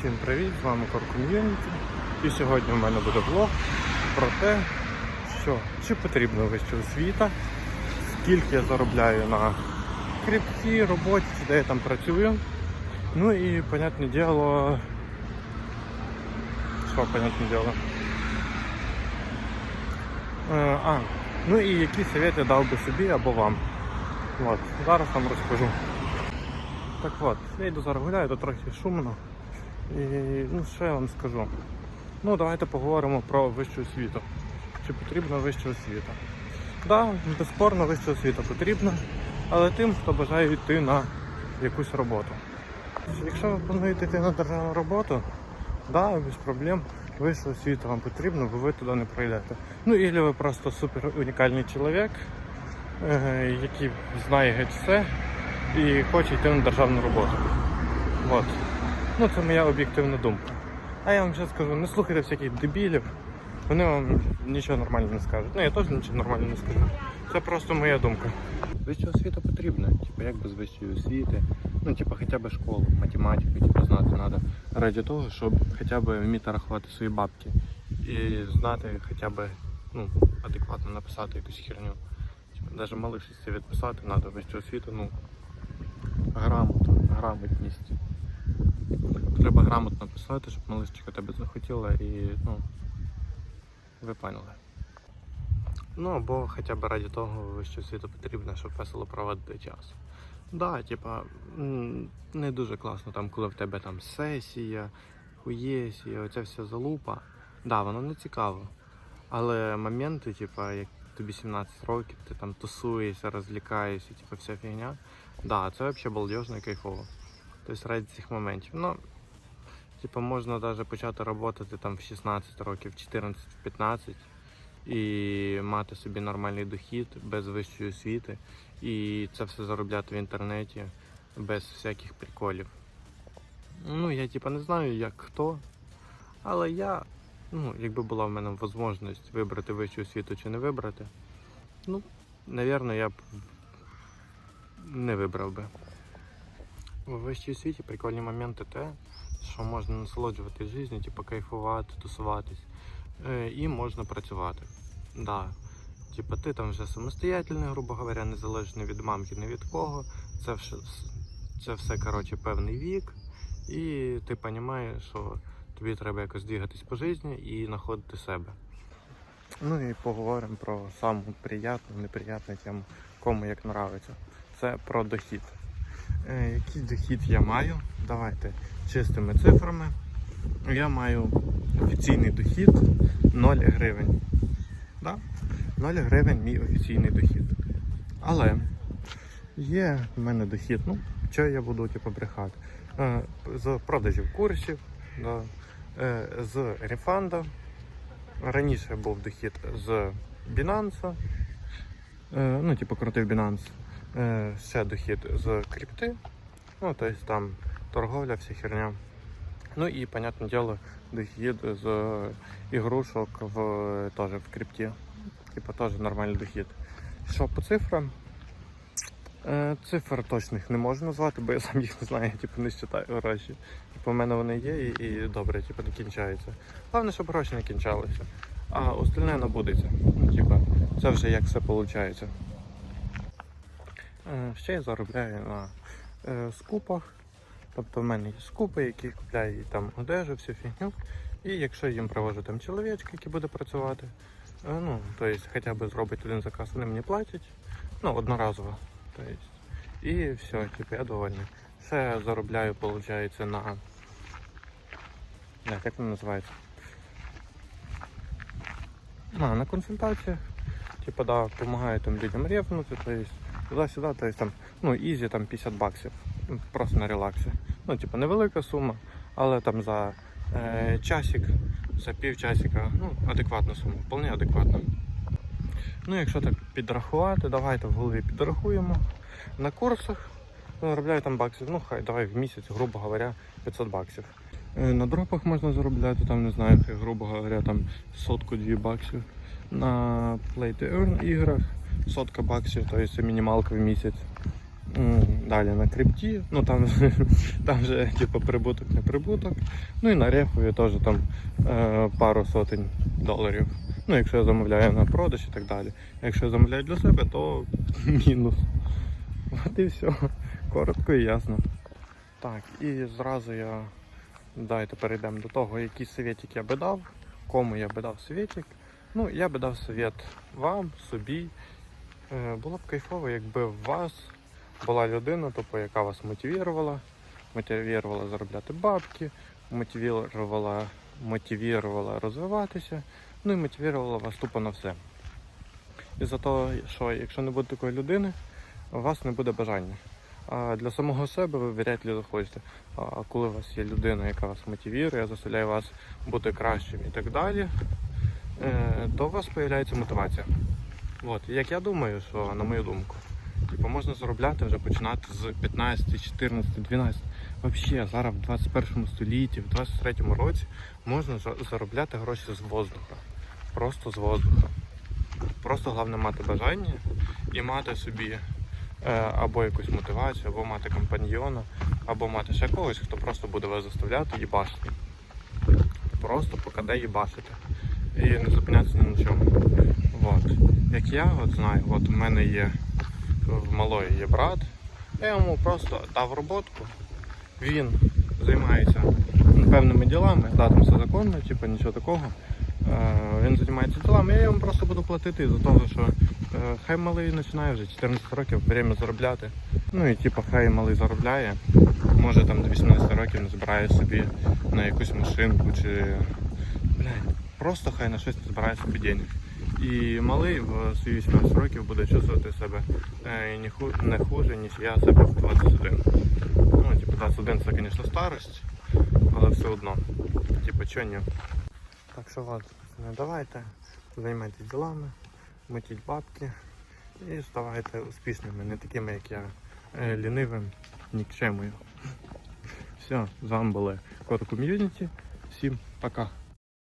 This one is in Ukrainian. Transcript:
Всім привіт, з вами Community. І сьогодні в мене буде влог про те, що чи потрібна вища освіта, скільки я заробляю на крипті, роботі, де я там працюю. Ну і, понятне діло, що, понятне діло. Е, а, ну і які совєти дав би собі або вам. От, зараз вам розкажу. Так от, я йду зараз гуляю, тут трохи шумно. І ну, що я вам скажу? Ну, давайте поговоримо про вищу освіту. Чи потрібна вища освіта? Так, да, безспорно, вища освіта потрібна, але тим, хто бажає йти на якусь роботу. Якщо ви плануєте йти на державну роботу, да, без проблем, вища освіта вам потрібна, бо ви туди не пройдете. Ну, і ви просто супер унікальний чоловік, е, який знає геть все і хоче йти на державну роботу. От. Ну, це моя об'єктивна думка. А я вам ще скажу, не слухайте всяких дебілів, вони вам нічого нормального не скажуть. Ну я теж нічого нормального не скажу. Це просто моя думка. Вища освіта потрібна, типу як без вищої освіти. Ну, типу, хоча б школу, математику, типу, знати треба. Ради того, щоб хоча б вміти рахувати свої бабки. І знати хоча б ну, адекватно написати якусь херню. Типу, навіть малишці відписати треба вищу освіту, ну, грамоту, грамотність. Треба грамотно писати, щоб малишечка тебе захотіла і ну, ви поняли. Ну або хоча б раді того, що світу потрібно, щоб весело проводити час. Да, типа, не дуже класно, там, коли в тебе там сесія, хуєсія, оця вся залупа. Да, воно не цікаво. Але моменти, типа, як тобі 17 років, ти там тусуєшся, розлікаєшся, типа вся фігня. Да, це взагалі балдежно і кайфово. Тобто раді цих моментів. Ну, типу, можна навіть почати працювати там в 16 років, в 14, 15 і мати собі нормальний дохід без вищої освіти. І це все заробляти в інтернеті без всяких приколів. Ну, я типу не знаю, як хто, але я, ну, якби була в мене можливість вибрати вищу освіту чи не вибрати, ну, напевно, я б не вибрав би. У вищій освіті прикольні моменти те, що можна насолоджуватись життю, типу кайфувати, тусуватись. Е, і можна працювати. Да. Типу, ти там вже самостоятельний, грубо говоря, незалежний від мамки, ні від кого. Це все, це все коротше, певний вік. І ти розумієш, що тобі треба якось двигатись по житті і знаходити себе. Ну і поговоримо про саму приятну, неприятну тему, кому як нравиться. Це про дохід. Е, який дохід я маю? Давайте чистими цифрами. Я маю офіційний дохід 0 гривень. Да? 0 гривень мій офіційний дохід. Але є в мене дохід, ну, що я буду типу, брехати. Е, з продажів курсів, да, е, з рефанда. Раніше був дохід з Binance, ну, типу, крутив Binance. Е, ще дохід з крипти, ну, тобто там торговля, вся херня. Ну і, понятне діло, дохід з ігрушок в, теж в крипті. Типа теж нормальний дохід. Що по цифрам? Е, цифр точних не можу назвати, бо я сам їх не знаю, типу, не считаю гроші. Типу, у мене вони є і, і добре, типу, не кінчаються. Головне, щоб гроші не кінчалися. А остальне набудеться. Ну, типу, це вже як все виходить. Е, Ще я заробляю на е, скупах. Тобто в мене є скупи, які купляють там одежу, всю фігню. І якщо їм привожу там чоловічка, який буде працювати, е, ну, тобто хоча б зробить один заказ, вони мені платять, ну, одноразово. Тобто, і все, типу, я довольний. Ще заробляю, виходить, на. Як, воно називається? А, на консультаціях. Типа, да, допомагаю там людям ревнути, то туди-сюди, то есть там, ну, ізі там 50 баксів. Ну, Просто на релаксі. Ну, типу, невелика сума, але там за е, часик, за півчасика, ну, адекватна сума, вполне адекватна. Ну, якщо так підрахувати, давайте в голові підрахуємо. На курсах заробляю там баксів, ну хай давай в місяць, грубо говоря, 500 баксів. Е, На дропах можна заробляти, там не знаю, грубо говоря, там сотку-дві баксів. На Play to Earn іграх сотка баксів, тобто це мінімалка в місяць. Далі на крипті, ну там, там вже типу прибуток не прибуток. Ну і на рефові теж там е, пару сотень доларів. Ну, якщо я замовляю на продаж і так далі. Якщо я замовляю для себе, то мінус. От і все. Коротко і ясно. Так, і зразу я давайте перейдемо до того, який советик я би дав, кому я би дав советик. Ну, я би дав совет вам, собі. Е, Було б кайфово, якби у вас була людина, тобто, яка вас мотивувала, мотивувала заробляти бабки, мотивувала, мотивувала розвиватися, ну і мотивувала вас тупо на все. І за того, що якщо не буде такої людини, у вас не буде бажання. А для самого себе ви вряд ли захочете. А коли у вас є людина, яка вас мотивує, заставляє вас бути кращим і так далі, е, то у вас з'являється мотивація. От, як я думаю, що на мою думку, типу, можна заробляти вже починати з 15, 14, 12. Взагалі, зараз в 21 столітті, в 23 році можна заробляти гроші з воздуха. Просто з воздуха. Просто головне мати бажання і мати собі е, або якусь мотивацію, або мати компаньйона, або мати ще когось, хто просто буде вас заставляти їбашити. Просто поки де їбашити. І не зупинятися ні на чому. От. Як я от знаю, от у мене є в малої є брат, я йому просто дав роботку, він займається певними ділами, там все законно, типу нічого такого. Е, Він займається ділами, я йому просто буду платити за того, що е, хай малий починає вже 14 років время заробляти. Ну і типу хай малий заробляє. Може там до 18 років не збирає собі на якусь машинку чи блядь, просто хай на щось не збирає собі денег. І малий в свої 18 років буде чувствувати себе е, не, ху, не хуже, ніж я себе в 21. Ну, типу, 21 це, звісно, старость, але все одно. Типу, чого ні? Так що от, пацани, давайте, займайтесь ділами, митіть бабки і ставайте успішними, не такими, як я, е, лінивим, нікчемою. Все, з вами були Кота Ком'юніті. Всім пока.